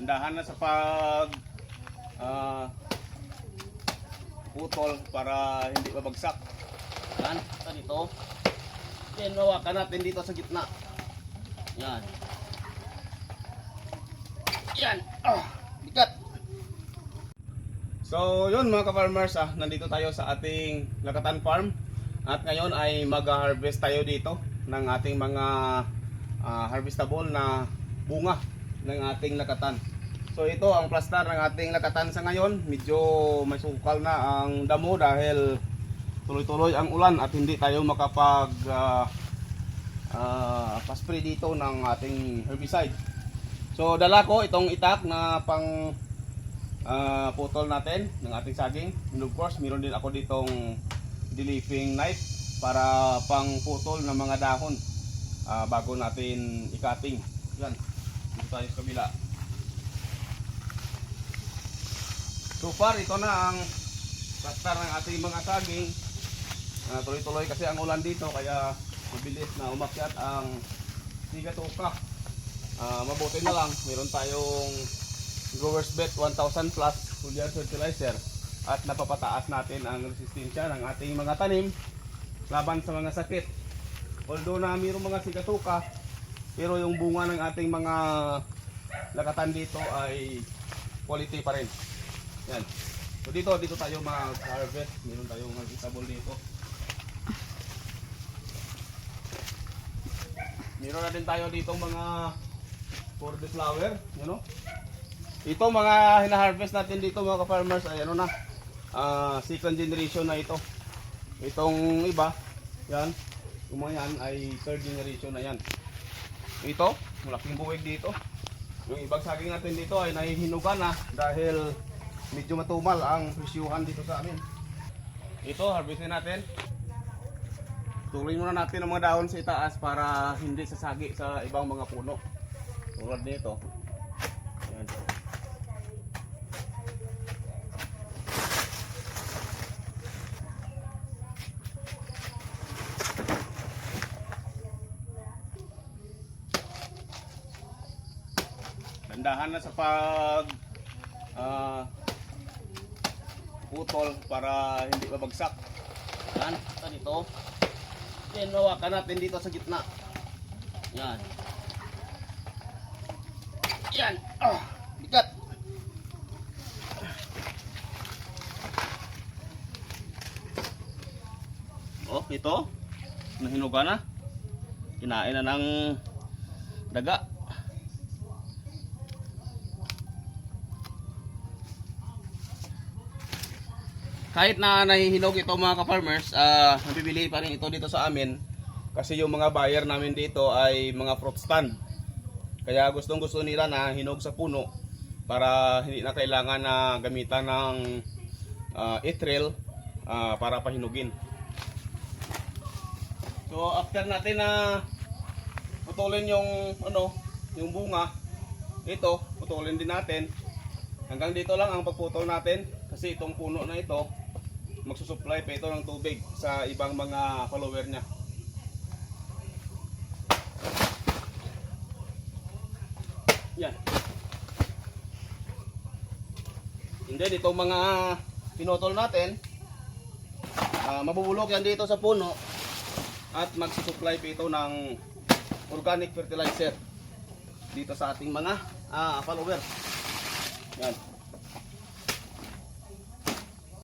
Dandahan na sa pag ah, putol para hindi babagsak. Yan, ito dito. Then hawakan natin dito sa gitna. Yan. Yan. Ah, bigat. So, yun mga ka-farmers, ah, nandito tayo sa ating Lakatan Farm. At ngayon ay mag-harvest tayo dito ng ating mga ah, harvestable na bunga ng ating lakatan. So ito ang plastar ng ating lakatan sa ngayon. Medyo may sukal na ang damo dahil tuloy-tuloy ang ulan at hindi tayo makapag ah, ah, paspray dito ng ating herbicide. So dala ko itong itak na pang ah, putol natin ng ating saging. And of course, meron din ako ditong diliping knife para pang putol ng mga dahon ah, bago natin ikating. Yan. Dito tayo sa kabila. So far, ito na ang plastar ng ating mga saging. Ah, tuloy-tuloy kasi ang ulan dito kaya mabilis na umakyat ang sigatuka. Ah, mabuti na lang, meron tayong growers bet 1000 plus foliar fertilizer at napapataas natin ang resistensya ng ating mga tanim laban sa mga sakit. Although na mayroong mga sigatuka, pero yung bunga ng ating mga lakatan dito ay quality pa rin. Yan. So dito, dito tayo mag-harvest. Meron tayong harvestable dito. Meron na din tayo dito mga for the flower, you know. Ito mga hina-harvest natin dito mga ka-farmers ay ano na, ah, second generation na ito. Itong iba, yan, yung ay third generation na yan. Ito, malaking buwig dito. Yung ibang saging natin dito ay nahihinugan na dahil medyo matumal ang presyuhan dito sa amin. Ito, harvestin natin. Tuloy muna natin ang mga dahon sa itaas para hindi sasagi sa ibang mga puno. Tulad nito. Dandahan na sa pag ah, putol para hindi babagsak. Yan, ito dito. Then hawakan natin dito sa gitna. Yan. Yan. Ah, bigat. Oh, ito. Nahinuga na. Kinain na ng daga. Kahit na nahihinog ito mga ka-farmers, ah nabibili pa rin ito dito sa amin kasi yung mga buyer namin dito ay mga fruit stand. Kaya gustong gusto nila na hinog sa puno para hindi na kailangan na gamitan ng ah, etrel ah, para pahinugin. So after natin na putulin yung ano, yung bunga, ito putulin din natin. Hanggang dito lang ang pagputol natin kasi itong puno na ito magsusupply pa ito ng tubig sa ibang mga follower niya. Yan. And then itong mga pinutol natin, ah, mabubulok yan dito sa puno at magsusupply pa ito ng organic fertilizer dito sa ating mga ah, follower. Yan.